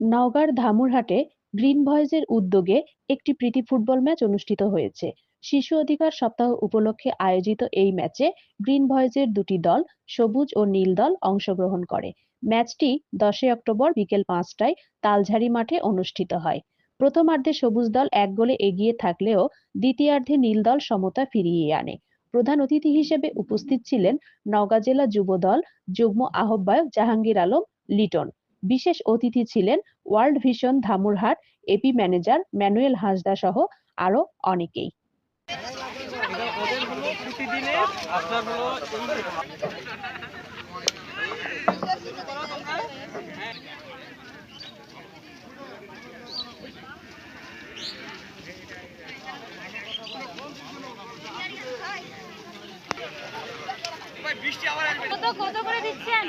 নওগাঁর ধামুরহাটে গ্রিন ভয়েসের উদ্যোগে একটি প্রীতি ফুটবল ম্যাচ অনুষ্ঠিত হয়েছে। শিশু অধিকার সপ্তাহ উপলক্ষে আয়োজিত এই ম্যাচে গ্রিন ভয়েসের দুটি দল সবুজ ও নীল দল অংশগ্রহণ করে। ম্যাচটি দশই অক্টোবর বিকেল পাঁচটায় তালঝাড়ি মাঠে অনুষ্ঠিত হয়। প্রথমার্ধে সবুজ দল এক গোলে এগিয়ে থাকলেও দ্বিতীয়ার্ধে নীল দল সমতা ফিরিয়ে আনে। প্রধান অতিথি হিসেবে উপস্থিত ছিলেন নওগাঁ জেলা যুব দল যুগ্ম আহ্বায়ক জাহাঙ্গীর আলম লিটন। বিশেষ অতিথি ছিলেন world vision Dhamoirhat AP manager Manuel Hansda সহ আরও অনেকেই। কত করে দিচ্ছেন?